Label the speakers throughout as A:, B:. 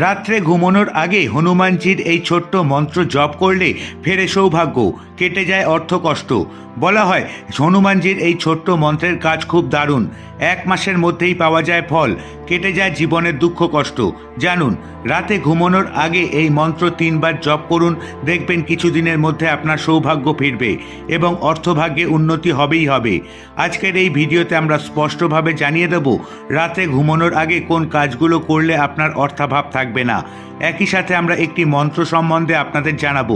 A: রাত্রে ঘুমানোর আগে হনুমানজির এই ছোট্ট মন্ত্র জপ করলে ফেরে সৌভাগ্য, কেটে যায় অর্থ কষ্ট। বলা হয়, হনুমানজির এই ছোট্ট মন্ত্রের কাজ খুব দারুণ। এক মাসের মধ্যেই পাওয়া যায় ফল, কেটে যায় জীবনের দুঃখ কষ্ট। জানুন, রাতে ঘুমানোর আগে এই মন্ত্র তিনবার জপ করুন, দেখবেন কিছুদিনের মধ্যে আপনার সৌভাগ্য ফিরবে এবং অর্থভাগ্যে উন্নতি হবেই হবে। আজকের এই ভিডিওতে আমরা স্পষ্টভাবে জানিয়ে দেব, রাতে ঘুমানোর আগে কোন কাজগুলো করলে আপনার অর্থাভাব থাকবে না। একই সাথে আমরা একটি মন্ত্র সম্বন্ধে আপনাদের জানাব,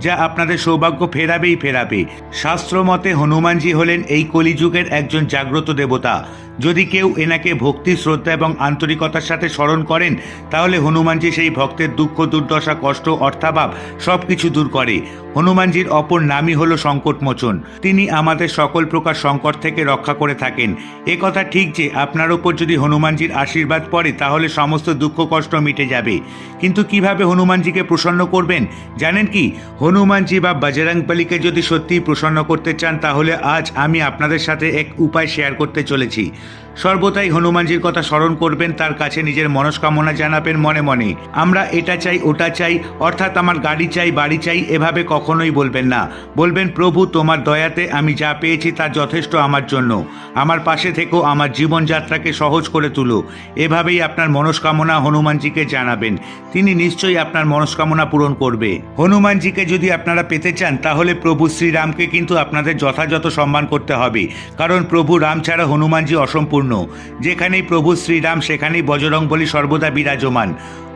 A: যা আপনাদের সৌভাগ্য ফেরাবেই ফেরাবে। শাস্ত্রমতে হনুমানজি হলেন এই কলিযুগের একজন জাগ্রত দেবতা। যদি কেউ এনাকে ভক্তি, শ্রদ্ধা এবং আন্তরিকতার সাথে স্মরণ করেন, তাহলে হনুমানজি সেই ভক্তের দুঃখ, দুর্দশা, কষ্ট, অর্থাভাব সব কিছু দূর করে। হনুমানজির অপর নামই হলো সংকটমোচন। তিনি আমাদের সকল প্রকার সংকট থেকে রক্ষা করে থাকেন। এ কথা ঠিক যে আপনার ওপর যদি হনুমানজির আশীর্বাদ পড়ে, তাহলে সমস্ত দুঃখ, কষ্ট মিটে যাবে। কিন্তু কীভাবে হনুমানজিকে প্রসন্ন করবেন? জানেন কি? হনুমানজি বা বজরংবলীকে যদি সত্যিই প্রসন্ন করতে চান, তাহলে আজ আমি আপনাদের সাথে এক উপায় শেয়ার করতে চলেছি। সর্বদাই হনুমানজির কথা স্মরণ করবেন, তার কাছে নিজের মনস্কামনা জানাবেন মনে মনে। আমরা এটা চাই, ওটা চাই, অর্থাৎ আমার গাড়ি চাই, বাড়ি চাই, এভাবে কখনোই বলবেন না। বলবেন, প্রভু, তোমার দয়াতে আমি যা পেয়েছি তা যথেষ্ট আমার জন্য। আমার পাশে থেকেও আমার জীবনযাত্রাকে সহজ করে তুলো। এভাবেই আপনার মনস্কামনা হনুমানজিকে জানাবেন। তিনি নিশ্চয়ই আপনার মনস্কামনা পূরণ করবে। হনুমানজিকে যদি আপনারা পেতে চান, তাহলে প্রভু শ্রীরামকে কিন্তু আপনাদের যথাযথ সম্মান করতে হবে। কারণ প্রভু রাম ছাড়া হনুমানজি অসম্পূর্ণ। যেখানেই প্রভু শ্রীরাম সেখানেই বজরং বলি সর্বদা বিরাজমান।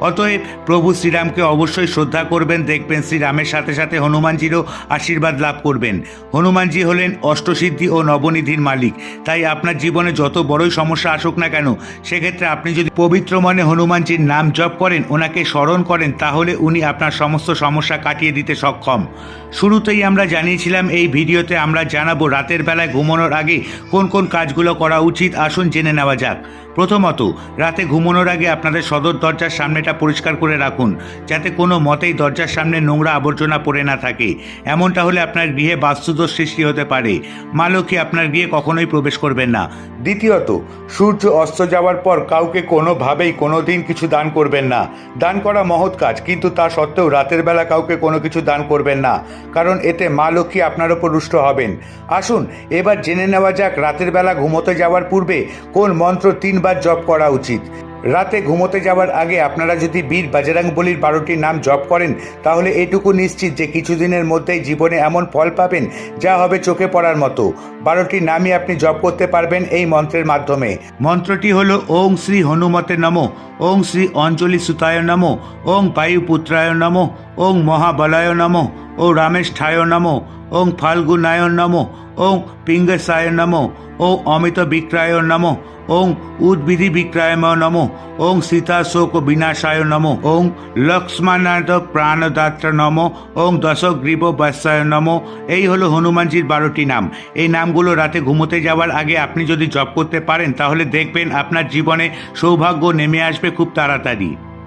A: অতএব প্রভু শ্রীরামকে অবশ্যই শ্রদ্ধা করবেন, দেখবেন শ্রীরামের সাথে সাথে হনুমানজিরও আশীর্বাদ লাভ করবেন। হনুমানজি হলেন অষ্টসিদ্ধি ও নবনিধির মালিক। তাই আপনার জীবনে যত বড়ই সমস্যা আসুক না কেন, সেক্ষেত্রে আপনি যদি পবিত্র মনে হনুমানজির নাম জপ করেন, ওনাকে স্মরণ করেন, তাহলে উনি আপনার সমস্ত সমস্যা কাটিয়ে দিতে সক্ষম। শুরুতেই আমরা জানিয়েছিলাম এই ভিডিওতে আমরা জানাব রাতের বেলায় ঘুমানোর আগে কোন কোন কাজগুলো করা উচিত, আসুন জেনে নেওয়া যাক। প্রথমত, রাতে ঘুমানোর আগে আপনাদের সদর দরজার সামনেটা পরিষ্কার করে রাখুন, যাতে কোনো মতেই দরজার সামনে নোংরা আবর্জনা পড়ে না থাকে। এমনটা হলে আপনার গৃহে বাস্তুদোষ সৃষ্টি হতে পারে। মা লক্ষ্মী আপনার গৃহে কখনোই প্রবেশ করবেন না। দ্বিতীয়ত, সূর্য অস্ত যাওয়ার পর কাউকে কোনোভাবেই কোনো দিন কিছু দান করবেন না। দান করা মহৎ কাজ, কিন্তু তা সত্ত্বেও রাতের বেলা কাউকে কোনো কিছু দান করবেন না, কারণ এতে মা লক্ষ্মী আপনার ওপর রুষ্ট হবেন। আসুন, এবার জেনে নেওয়া যাক রাতের বেলা ঘুমোতে যাওয়ার পূর্বে কোন মন্ত্র তিনবার জপ করা উচিত। রাতে ঘুমোতে যাওয়ার আগে আপনারা যদি বীর বাজরাং বলির বারোটি নাম জপ করেন, তাহলে এটুকু নিশ্চিত যে কিছুদিনের মধ্যেই জীবনে এমন ফল পাবেন যা হবে চোখে পড়ার মতো। বারোটি নামই আপনি জপ করতে পারবেন এই মন্ত্রের মাধ্যমে। মন্ত্রটি হল ওং শ্রী হনুমতে নমো, ওং শ্রী অঞ্জলি সুতায় নমো, ওং বায়ুপুত্রায় নমো, ওং মহাবলায় নমো, ও রামেশঠায় নমো ওং ফাল্গুনায় নমো, ওং পিঙ্গসায় নমো, ও অমিত বিক্রায় নমো, ওং উদ্ভিধি বিক্রায়ময় নমো, ওং সীতা শোক বিনাশায় নমো, ওং লক্ষ্মণার্থ প্রাণদাত্র নমো, ওং দশগ্রীব বাসায় নমো। এই হলো হনুমানজির বারোটি নাম। এই নামগুলো রাতে ঘুমোতে যাওয়ার আগে আপনি যদি জপ করতে পারেন, তাহলে দেখবেন আপনার জীবনে সৌভাগ্য নেমে আসবে খুব তাড়াতাড়ি।